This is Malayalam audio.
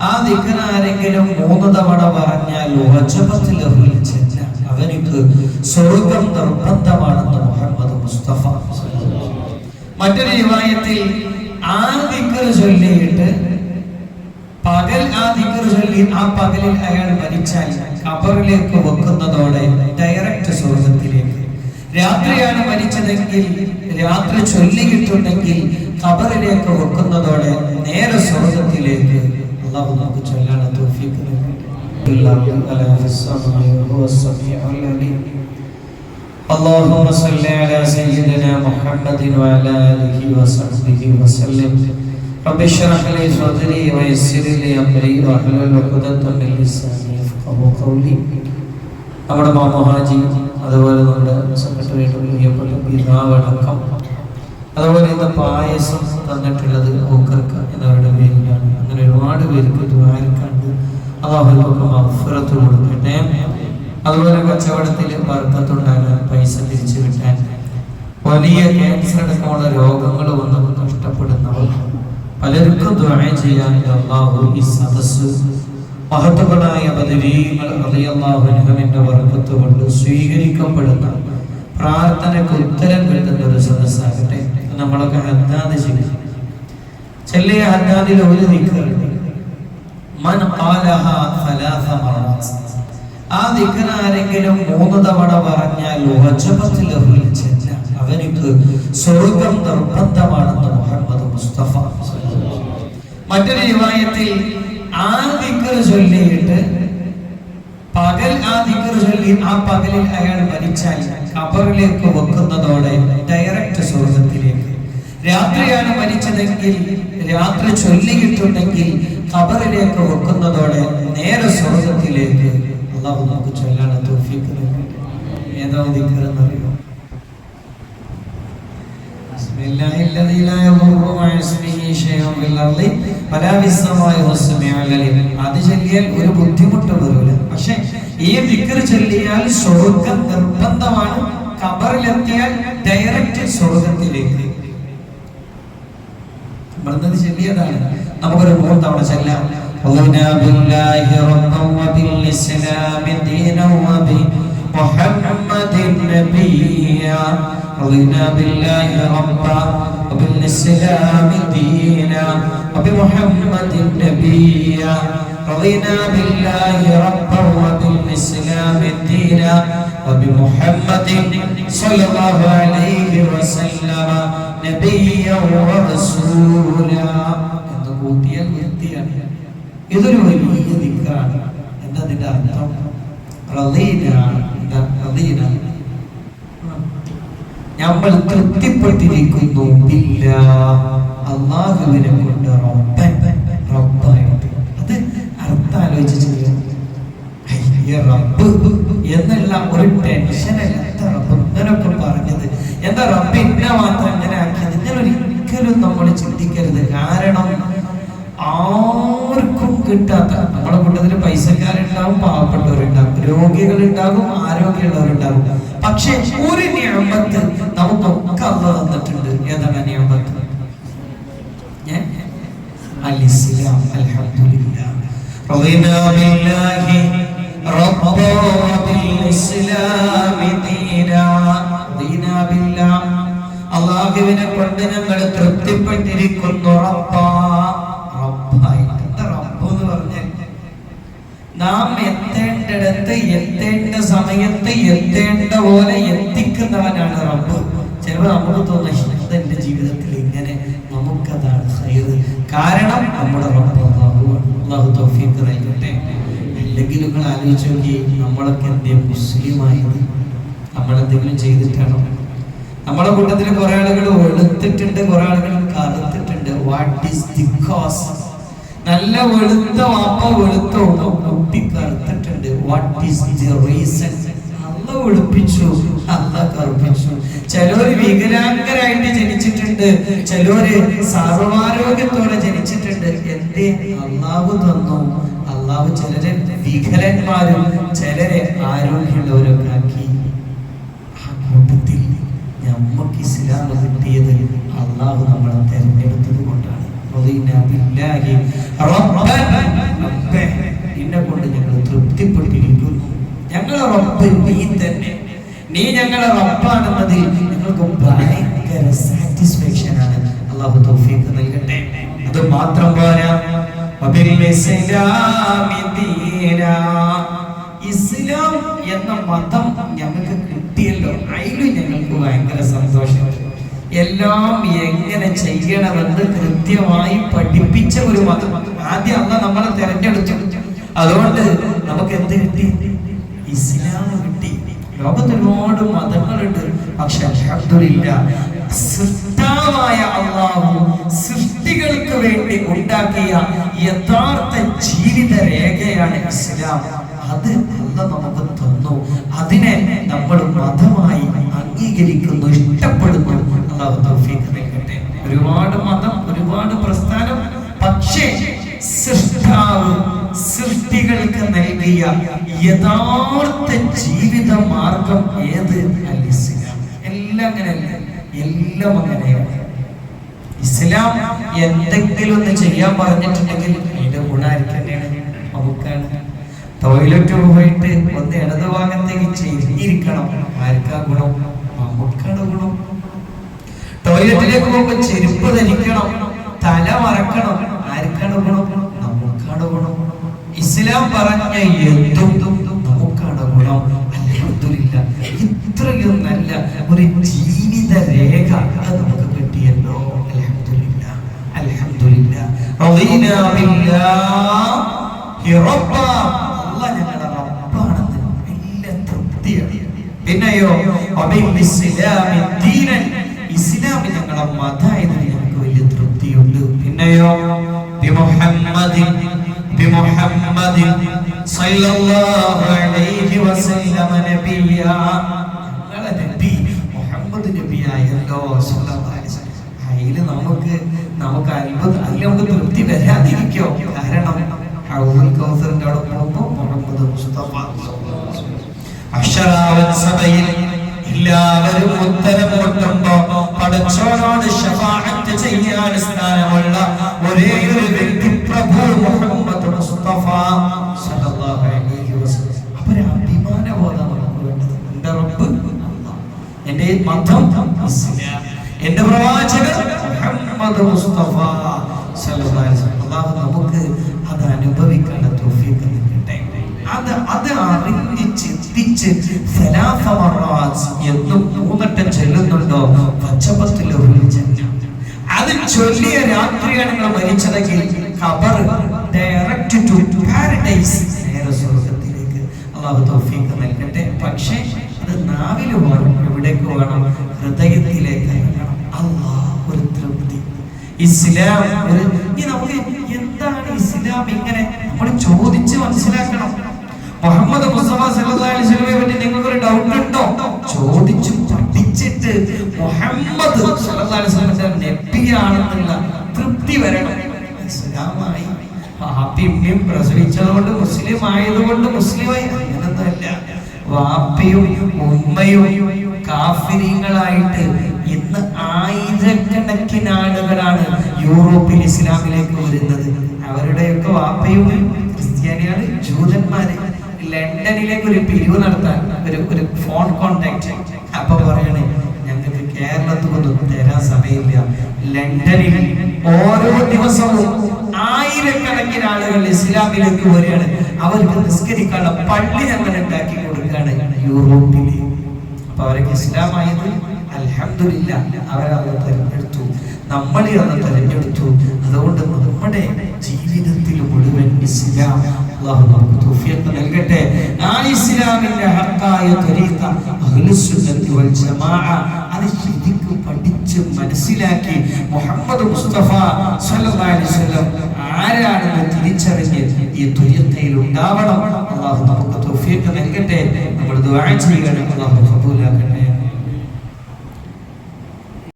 ആ ദിക്കർ ആരെങ്കിലും മൂന്ന് തവണ പറഞ്ഞാൽ ഉറച്ചപത്തിൽ അവനിക്ക് സ്വർഗം നിർബന്ധമാണെന്ന് മുഹമ്മദ് മുസ്തഫ മറ്റൊരു വിവാഹത്തിൽ ആ ദിക്കർ ചൊല്ലിയിട്ട് പകൽ ആ ദിക്കർ ചൊല്ലി ആ പകലിൽ അയാൾ മരിച്ചാൽ കബറിലേക്ക് വെക്കുന്നതോടെ ഡയറക്റ്റ് സ്വർഗത്തിലേക്ക്. രാത്രിയാണ് മരിച്ചതെങ്കിൽ രാത്രി ചൊല്ലിയിട്ടുണ്ടെങ്കിൽ കബറിലേക്ക് വെക്കുന്നതോടെ നേരെ സ്വർഗത്തിലേക്ക് അള്ളാഹു നമുക്ക് ചൊല്ലാൻ തൗഫീഖ് നൽകട്ടെ اللهم صل على سيدنا محمد وعلى اله وصحبه وسلم رب اشرح لي صدري ويسر لي امري واحلل عقدة من لساني يفقهوا قولي നമ്മുടെ മാമഹാജി അതുപോലെ നമ്മുടെ സെക്രട്ടറിയുടെ പ്രിയപ്പെട്ട പിതാവടക്കം അതുപോലെ ഇന്ന് പായസം തന്നിട്ടുള്ളത് ഓക്കർക്ക എന്നവരുടെ പേരിലാണ്. അങ്ങനെ ഒരുപാട് പേർക്ക് ദ്വാരക്കണ്ട് അതാഹുലൊക്കെ അഫുറത്ത് കൊടുക്കട്ടെ. അതുപോലെ കച്ചവടത്തിൽ വർക്കത്തുണ്ടാകാൻ പൈസ തിരിച്ചു കിട്ടാൻ വലിയ ക്യാൻസർ അടക്കമുള്ള രോഗങ്ങൾ വന്ന് നഷ്ടപ്പെടുന്നവർ പലർക്കും ദ്വാര ചെയ്യാൻ അള്ളാഹു ഈ സദസ് മഹത്വങ്ങളായ പദവീകൾ അറിയാഹുനുഹമിന്റെ വർക്കത്ത് കൊണ്ട് സ്വീകരിക്കപ്പെടുന്ന പ്രാർത്ഥനയ്ക്ക് ഉത്തരം കിട്ടുന്ന ഒരു സദസ്സാകട്ടെ നമ്മളൊക്കെ ഹദ്ദാദ് ചെയ്യും ചെല്ലിയ ഹദ്ദാദിൽ ഒരു ദിക്ർ മൻ ഖാലഹ ഖലാസ മറത്ത് ആ ദിക്കർ ആരെങ്കിലും മൂന്ന് തവണ പറഞ്ഞാൽ ഉറച്ചപത്തിൽ അവനിക്ക് സ്വർഗം നിർബന്ധമാണെന്ന് മുഹമ്മദ് മുസ്തഫ മറ്റൊരു റിവായത്തിൽ ആ ദിക്കർ ചൊല്ലിയിട്ട് പകൽ ആ ദിക്കർ ചൊല്ലി ആ പകലിൽ അയാൾ മരിച്ചാൽ ഖബറിലേക്ക് വെക്കുന്നതോടെ ഡയറക്റ്റ് രാത്രിയാണ് മരിച്ചതെങ്കിൽ രാത്രി ചൊല്ലിയിട്ടുണ്ടെങ്കിൽ ഖബറിലേക്ക് വെക്കുന്നതോടെ നേരെ സ്വർഗത്തിലേക്ക് അള്ളാഹു നമുക്ക് ചൊല്ലാൻ തൗഫീഖ് നൽകട്ടെ ഏതാ ദിക്കർ എന്നറിയോ بسم الله الذي لا يضر مع اسمه شيء في الارض ولا في السماء والسميع العليم അത് ചൊല്ലിയാൽ ഒരു ബുദ്ധിമുട്ട് വരില്ല പക്ഷെ ഈ ദിക്കർ ചൊല്ലിയാൽ സ്വർഗം നിർബന്ധമാണ് ഖബറിലെത്തിയാൽ ഡയറക്റ്റ് സ്വർഗത്തിലേക്ക് നമ്മളത് ചൊല്ലിയതാണ് നമുക്കൊരു മൂന്ന് തവണ ചൊല്ലാം رضينا بالله ربا وبالإسلام دينا وبمحمد نبيا رضينا بالله ربا وبالإسلام دينا وبمحمد نبيا رضينا بالله ربا وبالإسلام دينا وبمحمد صلى الله عليه وسلم نبيا ورسولا എന്ന് കൂട്ടിയാൽ വൃത്തിയാണ് ഇതൊരു വലിയ ദിക്കറാണ് എന്താ അതിന്റെ അർത്ഥം റളീന എന്താ റളീന നമ്മൾ തൃപ്തിപ്പെട്ടിരിക്കുന്നു ഇല്ല അള്ളാഹുവിനെ കൊണ്ട് ആലോചിച്ചിട്ട് റബ്ബ് എന്നുള്ള ഒരു ടെൻഷൻ എന്താ റബ്ബ് ഇങ്ങനൊക്കെ പറഞ്ഞത്? എന്താ റബ്ബ് എന്നെ മാത്രം ഇങ്ങനെ ആക്കിയത്? ഇങ്ങനൊരിക്കലും നമ്മൾ ചിന്തിക്കരുത്. കാരണം ആർക്കും കിട്ടാത്ത നമ്മളെ കൂട്ടത്തിൽ പൈസക്കാരുണ്ടാവും പാവപ്പെട്ടവരുണ്ടാവും രോഗികളുണ്ടാകും ആരോഗ്യമുള്ളവരുണ്ടാകും. പക്ഷെ ഒരു നിയമത്ത് നമുക്കൊക്കെ അല്ല തന്നിട്ടുണ്ട്. ഏതാണ് നിയമത്ത് ഞാൻ അലിസ്ലാം അലഹമുല്ല رضينا بالله ربا وبالإسلام دينا رضينا بالله അള്ളാഹുവിനെ കൊണ്ട് ഞങ്ങൾ തൃപ്തിപ്പെട്ടിരിക്കുന്നു റബ്ബാ റബ്ബായിട്ട് എന്താ റബ്ബ് എന്ന് പറഞ്ഞാൽ നാം എത്തേണ്ടിടത്ത് എത്തേണ്ട സമയത്ത് എത്തേണ്ട പോലെ എത്തിക്കുന്നവനാണ് റബ്ബ് ചിലപ്പോൾ നമുക്ക് തോന്നുന്നു ഇത് എന്റെ ജീവിതത്തിൽ ഇങ്ങനെ നമുക്കതാണ് ഹൈറ് കാരണം നമ്മുടെ റബ്ബ് അള്ളാഹുവാണ് അള്ളാഹു തൗഫീഖ് നൽകട്ടെ. അല്ലെങ്കിൽ നിങ്ങൾ ആലോചിച്ച് നോക്കി നമ്മളൊക്കെ എന്തേ മുസ്ലിമായത്? നമ്മളെന്തെങ്കിലും ചെയ്തിട്ടാണോ? നമ്മളെ കൂട്ടത്തിൽ കുറെ ആളുകൾ വെളുത്തിട്ടുണ്ട് കുറെ ആളുകൾ കറുത്തിട്ടുണ്ട്. വാട്ട് ഈസ് ദി കോസ് നല്ല വെളുത്ത വാപ്പ വെളുത്ത കുട്ടി കറുത്തിട്ടുണ്ട് വാട്ട് ഈസ് ദി റീസൺ അല്ല വെളുപ്പിച്ചു അല്ല കറുപ്പിച്ചു ചിലര് വികലാംഗരായിട്ട് ജനിച്ചിട്ടുണ്ട്. ചിലര് സർവാരോഗ്യത്തോടെ ജനിച്ചിട്ടുണ്ട്. എന്തേ? അള്ളാഹു തന്നു. അള്ളാഹു ചിലരെ വികലന്മാരും ചിലരെ ആരോഗ്യമുള്ളവരൊക്കെ ആക്കി. ആ കൂട്ടത്തിൽ നമുക്ക് ഇസ്ലാം കിട്ടിയത് അള്ളാഹു നമ്മളെ തെരഞ്ഞെടുത്തത് കൊണ്ടാണ്. റബ്ബൻ. റബ്ബ് നീ തന്നെ. നീ ഞങ്ങളെ റബ്ബാണെന്നതിൽ ഞങ്ങൾക്ക് ഭയങ്കര സാറ്റിസ്ഫാക്ഷൻ ആണ്. അള്ളാഹു തൗഫീഖ് നൽകട്ടെ. അത് മാത്രം പോരാ. ഇസ്ലാം എന്ന മതം ഞങ്ങൾക്ക് കിട്ടിയല്ലോ. അതിലും ഞങ്ങൾക്ക് ഭയങ്കര സന്തോഷം. എല്ലാം എങ്ങനെ ചെയ്യണമെന്ന് കൃത്യമായി പഠിപ്പിച്ച ഒരു മതം ആദ്യം അന്ന് നമ്മളെ തെരഞ്ഞെടുത്തു. അതുകൊണ്ട് നമുക്ക് എന്ത് കിട്ടി? ഇസ്ലാം കിട്ടി ലോകത്ത് ഒരുപാട് മതങ്ങളുണ്ട്. പക്ഷെ അൽഹംദുലില്ലാ സൃഷ്ടാവായ അള്ളാഹു സൃഷ്ടികൾക്ക് വേണ്ടി ഉണ്ടാക്കിയ യഥാർത്ഥ ജീവിത രേഖയാണ് ഇസ്ലാം. അത് അല്ല നമുക്ക് തന്നു. അതിനെ നമ്മൾ മതമായി അംഗീകരിക്കുന്നു ഇഷ്ടപ്പെടുന്നു. അള്ളാഹു തൗഫീഖ് നൽകട്ടെ. ഒരുപാട് മതം ഒരുപാട് പ്രസ്ഥാനം. പക്ഷേ സൃഷ്ടാവ് സൃഷ്ടികൾക്ക് നൽകിയ യഥാർത്ഥ ജീവിത മാർഗം ഏത്? എല്ലാം അങ്ങനെയല്ല. എല്ലാം അങ്ങനെയാണ്. ഇസ്ലാം എന്തെങ്കിലും ഒന്ന് ചെയ്യാൻ പറഞ്ഞിട്ടുണ്ടെങ്കിൽ അതിന്റെ ഗുണമായിരിക്കും നമുക്കാണ്. ടോയ്ലറ്റ് പോയിട്ട് ഒന്ന് ഇടത് ഭാഗത്തേക്ക് ചെരിഞ്ഞിരിക്കണം. ആർക്കാ ഗുണം? നമുക്കാണ് ഗുണം. ടോയ്ലറ്റിലേക്ക് പോകുമ്പോൾ ചെരുപ്പ് ധരിക്കണം. തല മറക്കണം. ആർക്കാണ് ഗുണം? ഇസ്ലാം പറഞ്ഞ എന്തും നമുക്കാണ് ഗുണം അൽഹംദുലില്ല. ഇത്രയും നല്ല ഒരു ജീവിത രേഖ അത് നമുക്ക് കിട്ടിയല്ലോ. റബ്ബ. അല്ലാഹ് ഞങ്ങളുടെ റബ്ബാണെന്ന് വലിയ പിന്നെയോ ഇസ്ലാം ഞങ്ങൾക്ക് വലിയ തൃപ്തിയുണ്ട്. പിന്നെയോ ബിമുഹമ്മദിൻ സല്ലല്ലാഹു അലൈഹി വസല്ലം وسلم نبيا മുഹമ്മദ് നബിയായല്ലോ അതിൽ നമുക്ക് നമുക്ക് അത്ഭുത അതിൽ നമുക്ക് തൃപ്തി വരാതിരിക്കോ? കാരണം ഹൗലുൽ കൗസറിന്റെ അവിടെ പോകുമ്പോൾ മുഹമ്മദ് മുസ്തഫ അക്ഷരാവൻ സഭയിൽ എല്ലാവരും ഉത്തരം മുട്ടുമ്പോ പടച്ചോനോട് ഷഫാഅത്ത് ചെയ്യാൻ സ്ഥാനമുള്ള ഒരേ ഒരു വ്യക്തി പ്രഭു മുഹമ്മദ് മുസ്തഫ സല്ലല്ലാഹു അലൈഹി വസല്ലം. ഒരു അഭിമാനബോധം നമുക്ക് വേണ്ടത് എന്റെ റബ്ബ്. എന്റെ മതം ഇസ്ലാം. എന്റെ പ്രവാചകൻ മുഹമ്മദ് മുസ്തഫ സല്ലല്ലാഹു അലൈഹി വസല്ലം. അല്ലാഹു നമുക്ക് അത് അനുഭവിക്കേണ്ട തൗഫീഖ് നൽകട്ടെ. അത് അത് അറിഞ്ഞ് ചിന്തിച്ച് സലാസ മറാത്ത് എന്നും മൂന്നട്ടം ചെല്ലുന്നുണ്ടോ? പച്ചപ്പത്തിലെ അത് ചൊല്ലിയ രാത്രിയാണ് നിങ്ങൾ മരിച്ചതെങ്കിൽ ഖബർ ഡയറക്റ്റ് ടു പാരഡൈസ്. നേരെ സ്വർഗത്തിലേക്ക് അള്ളാഹു തൗഫീഖ് നൽകട്ടെ. പക്ഷേ അത് നാവിൽ വേണം എവിടേക്ക് വേണം? ഹൃദയത്തിലേക്ക് അള്ളാഹ് ഒരു തൃപ്തി. ഇസ്ലാം ഒരു ഇനി നമുക്ക് എന്താണ് ഇസ്ലാം ഇങ്ങനെ? നമ്മൾ ചോദിച്ച് മനസ്സിലാക്കണം. മുഹമ്മദ് മുസ്തഫ സല്ലല്ലാഹു അലൈഹി വസല്ലമയെ പറ്റി നിങ്ങൾക്ക് ഒരു ഡൗട്ട് ഉണ്ടോ? ചോദിച്ചു പഠിച്ചിട്ട് മുഹമ്മദ് തൃപ്തി ഇസ്ലാമായി വാപ്പിയും പ്രസവിച്ചതുകൊണ്ട് മുസ്ലിം ആയതുകൊണ്ട് മുസ്ലിമായി അങ്ങനൊന്നുമല്ല വാപ്പയും ഉമ്മയും കാഫിരിങ്ങളായിട്ട് ഇന്ന് ആയിരക്കണക്കിന് ആളുകളാണ് യൂറോപ്പിൽ ഇസ്ലാമിലേക്ക് വരുന്നത്. അവരുടെയൊക്കെ വാപ്പയും ക്രിസ്ത്യാനിയാണ് ജൂതന്മാര്. ലണ്ടനിലേക്ക് ഒരു പിരിവ് നടത്താൻ ഒരു ഒരു ഫോൺ കോണ്ടാക്ട് അപ്പൊ പറയണേ ഞങ്ങൾക്ക് കേരളത്തിൽ ഒന്നും തരാൻ സമയമില്ല. ലണ്ടനിൽ ഓരോ ദിവസവും ആയിരക്കണക്കിന് ആളുകൾ ഇസ്ലാമിലേക്ക് വരികയാണ്. അവർക്ക് നിസ്കരിക്കാനുള്ള പള്ളി ഞങ്ങൾ ഉണ്ടാക്കി കൊടുക്കുകയാണ് യൂറോപ്പിൽ അപ്പൊ അവർക്ക് ഇസ്ലാമായത് അൽഹംദുലില്ല അവരത് തെരഞ്ഞെടുത്തു. നമ്മളെ അത് തെരഞ്ഞെടുത്തു. അതുകൊണ്ട് നമ്മുടെ ജീവിതത്തിൽ മുഴുവൻ ഇസ്ലാം അള്ളാഹു നമുക്ക് നൽകട്ടെ. ഇസ്ലാമിന്റെ ഹക്കായ വൽ ജമാഅ ശരിക്കും പഠിച്ച് മനസ്സിലാക്കി മുഹമ്മദ് മുസ്തഫ സല്ലല്ലാഹു ആരാണെന്ന് തിരിച്ചറിഞ്ഞ് ഈ തുര്യത്തയിൽ ഉണ്ടാവണം. അള്ളാഹു നമുക്ക് തൗഫീഖ് നൽകട്ടെ. നമ്മൾ ദുആ ചെയ്യണം അള്ളാഹു കബൂലാക്കട്ടെ.